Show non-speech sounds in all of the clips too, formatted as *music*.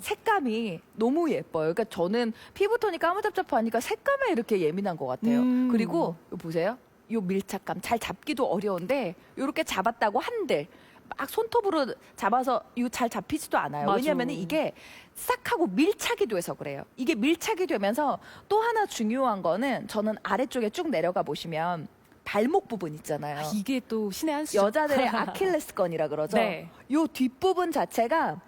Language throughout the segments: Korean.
색감이 너무 예뻐요. 그러니까 저는 피부톤이 까무잡잡하니까 색감에 이렇게 예민한 것 같아요. 음. 그리고 이거 보세요. 요 밀착감 잘 잡기도 어려운데 이렇게 잡았다고 한들 막 손톱으로 잡아서 이거 잘 잡히지도 않아요. 맞아. 왜냐하면 이게 싹 하고 밀착이 돼서 그래요. 이게 밀착이 되면서 또 하나 중요한 거는 저는 아래쪽에 쭉 내려가 보시면 발목 부분 있잖아요. 아, 이게 또 신의 한 수죠. 여자들의 *laughs* 아킬레스건이라 그러죠. 네. 요 뒷부분 자체가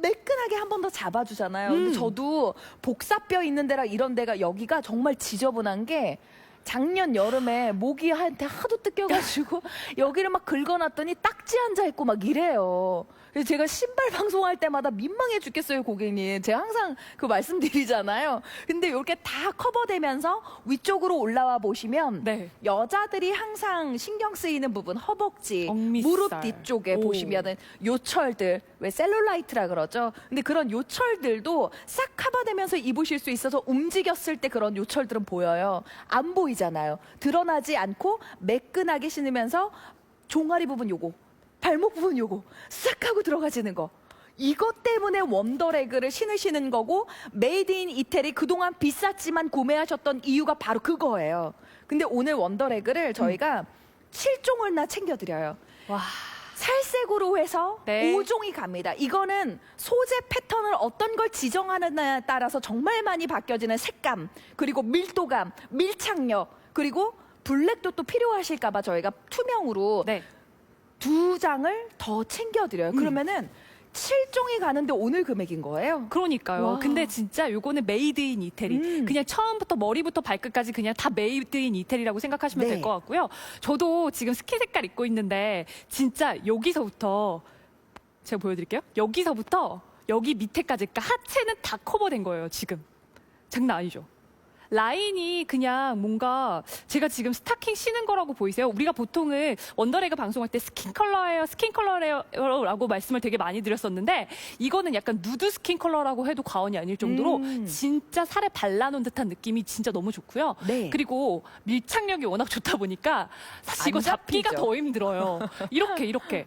매끈하게 한 번 더 잡아주잖아요. 근데 음. 저도 복사뼈 있는 데랑 이런 데가 여기가 정말 지저분한 게 작년 여름에 모기 한테 하도 뜯겨가지고 *laughs* 여기를 막 긁어놨더니 딱지 앉아 있고 막 이래요. 그래서 제가 신발 *laughs* 방송할 때마다 민망해 죽겠어요, 고객님. 제가 항상 그 말씀드리잖아요. 근데 이렇게 다 커버되면서 위쪽으로 올라와 보시면 네. 여자들이 항상 신경 쓰이는 부분 허벅지, 억밑살. 무릎 뒤쪽에 오. 보시면은 요철들 왜 셀룰라이트라 그러죠. 근데 그런 요철들도 싹 커버되면서 입으실 수 있어서 움직였을 때 그런 요철들은 보여요. 안 보이잖아요. 드러나지 않고 매끈하게 신으면서 종아리 부분 요거, 발목 부분 요거 싹 하고 들어가지는 거. 이것 때문에 원더레그를 신으시는 거고 메이드 인 이태리 그동안 비쌌지만 구매하셨던 이유가 바로 그거예요. 근데 오늘 원더레그를 저희가 칠 7종을나 챙겨드려요. 와. 살색으로 해서 네. 오 5종이 갑니다. 이거는 소재 패턴을 어떤 걸 지정하느냐에 따라서 정말 많이 바뀌어지는 색감, 그리고 밀도감, 밀착력, 그리고 블랙도 또 필요하실까봐 저희가 투명으로 네. 두 장을 더 챙겨드려요. 음. 그러면은 칠 7종이 가는데 오늘 금액인 거예요. 그러니까요. 와. 근데 진짜 요거는 메이드 인 이태리. 음. 그냥 처음부터 머리부터 발끝까지 그냥 다 메이드 인 이태리라고 생각하시면 네. 될 것 같고요. 저도 지금 스키 색깔 입고 있는데 진짜 여기서부터 제가 보여드릴게요. 여기서부터 여기 밑에까지 그러니까 하체는 다 커버된 거예요. 지금 장난 아니죠. 라인이 그냥 뭔가 제가 지금 스타킹 신은 거라고 보이세요? 우리가 보통은 원더레그 방송할 때 스킨 컬러예요, 스킨 컬러라고 말씀을 되게 많이 드렸었는데 이거는 약간 누드 스킨 컬러라고 해도 과언이 아닐 정도로 음. 진짜 살에 발라놓은 듯한 느낌이 진짜 너무 좋고요. 네. 그리고 밀착력이 워낙 좋다 보니까 사실 안 이거 잡기가. 더 힘들어요. *laughs* 이렇게 이렇게.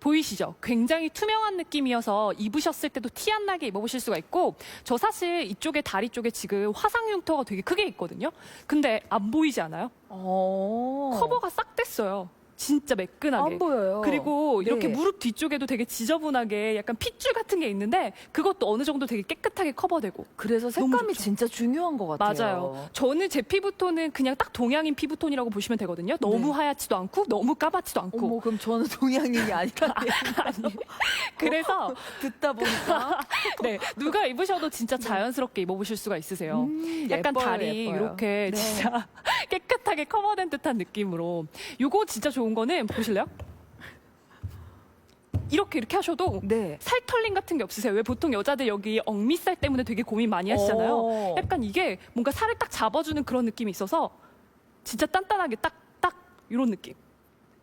보이시죠? 굉장히 투명한 느낌이어서 입으셨을 때도 티 안 나게 입어보실 수가 있고 저 사실 이쪽에 다리 쪽에 지금 화상 흉터가 되게 크게 있거든요. 근데 안 보이지 않아요? 어. 커버가 싹 됐어요. 진짜 매끈하게. 안 보여요. 그리고 이렇게 네. 무릎 뒤쪽에도 되게 지저분하게 약간 핏줄 같은 게 있는데 그것도 어느 정도 되게 깨끗하게 커버되고 그래서 색감이. 진짜 중요한 것 같아요. 맞아요. 저는 제 피부톤은 그냥 딱 동양인 피부톤이라고 보시면 되거든요. 너무 네. 하얗지도 않고 너무 까맣지도 않고. 어머, 그럼 저는 동양인이 아니라 *laughs* 아니. *laughs* 그래서 듣다 보니까 *laughs* 네 누가 입으셔도 진짜 자연스럽게 입어보실 수가 있으세요. 음, 약간 예뻐요, 다리 예뻐요. 이렇게 네. 진짜 깨끗하게 커버된 듯한 느낌으로. 요거 진짜 좋은 거는 보실래요? 이렇게 이렇게 하셔도 네. 살털림 같은 게 없으세요. 왜 보통 여자들 여기 억밑살 때문에 되게 고민 많이 하시잖아요. 어. 약간 이게 뭔가 살을 딱 잡아주는 그런 느낌이 있어서 진짜 단단하게 딱딱 이런 느낌.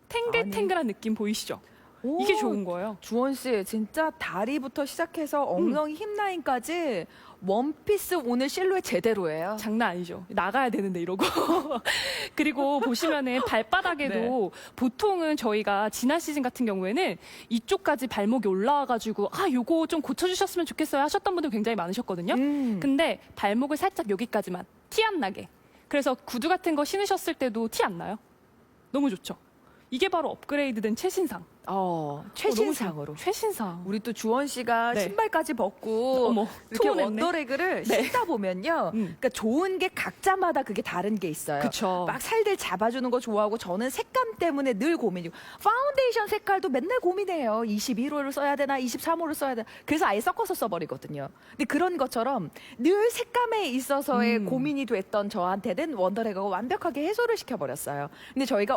탱글탱글한 느낌 보이시죠? 오, 이게 좋은 거예요. 주원 씨 진짜 다리부터 시작해서 엉덩이 힙 라인까지 원피스 오늘 실루엣 제대로예요. 장난 아니죠. 나가야 되는데 이러고. *laughs* 그리고 보시면은 *laughs* 발바닥에도 보통은 저희가 지난 시즌 같은 경우에는 이쪽까지 발목이 올라와가지고 아 요거 좀 고쳐주셨으면 좋겠어요 하셨던 분들 굉장히 많으셨거든요. 음. 근데 발목을 살짝 여기까지만 티 안 나게. 그래서 구두 같은 거 신으셨을 때도 티 안 나요. 너무 좋죠. 이게 바로 업그레이드된 최신상. 어, 어, 최신상으로. 최신상. 우리 또 주원 씨가 네. 신발까지 벗고 어머, 이렇게 투혼했네. 원더레그를 네. 신다 보면요. 음. 그러니까 좋은 게 각자마다 그게 다른 게 있어요. 그쵸. 막 살들 잡아주는 거 좋아하고 저는 색감 때문에 늘 고민이고 파운데이션 색깔도 맨날 고민해요. 21호를 써야 되나 23호를 써야 되나 그래서 아예 섞어서 써버리거든요. 근데 그런 것처럼 늘 색감에 있어서의 음. 고민이 됐던 저한테는 원더레그가 완벽하게 해소를 시켜버렸어요. 근데 저희가